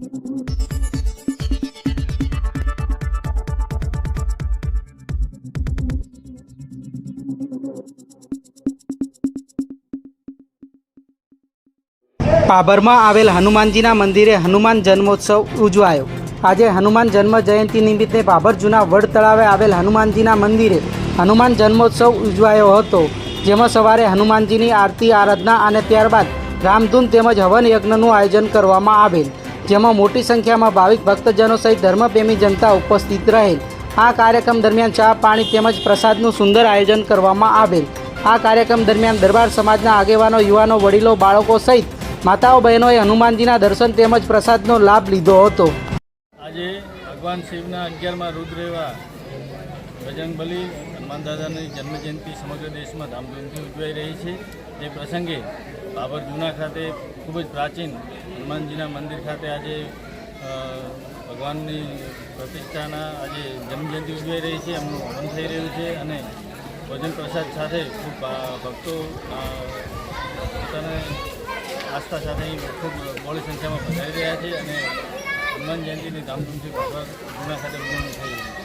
પાભરમાં આવેલ હનુમાનજીના મંદિરે હનુમાન જન્મોત્સવ ઉજવાયો. આજે હનુમાન જન્મ જયંતિ નિમિત્તે પાભર જૂના વડ તળાવે આવેલ હનુમાનજીના મંદિરે હનુમાન જન્મોત્સવ ઉજવાયો હતો, જેમાં સવારે હનુમાનજીની આરતી, આરાધના અને ત્યારબાદ રામધૂન તેમજ હવન યજ્ઞનું આયોજન કરવામાં આવેલ. જેમાં મોટી સંખ્યામાં ભાવિક ભક્તજનો સહિત ધર્મપ્રેમી જનતા ઉપસ્થિત રહેલ. આ કાર્યક્રમ દરમિયાન ચા, પાણી તેમજ પ્રસાદનું સુંદર આયોજન કરવામાં આવેલ. આ કાર્યક્રમ દરમિયાન દરબાર સમાજના આગેવાનો, યુવાનો, વડીલો, બાળકો સહિત માતાઓ, બહેનોએ હનુમાનજીના દર્શન તેમજ પ્રસાદનો લાભ લીધો હતો. આજે ભગવાન શિવના અગિયારમાં રુદ્ર એવા બજરંગબલી હનુમાન દાદાની જન્મજયંતિ સમગ્ર દેશમાં ધામધૂમથી ઉજવાઈ રહી છે. તે પ્રસંગે બાબર જૂના ખાતે ખૂબ જ પ્રાચીન હનુમાનજીના મંદિર ખાતે આજે ભગવાનની પ્રતિષ્ઠાના આજે જન્મજયંતિ ઉજવાઈ રહી છે, એમનું હવન થઈ રહ્યું છે અને ભોજન પ્રસાદ સાથે ખૂબ ભક્તો પોતાને આસ્થા સાથે ખૂબ મોડી સંખ્યામાં પધારી રહ્યા છે અને હનુમાન જયંતિની ધામધૂમથી ભગવાન જૂના ખાતે ઉજવણી થઈ રહી છે.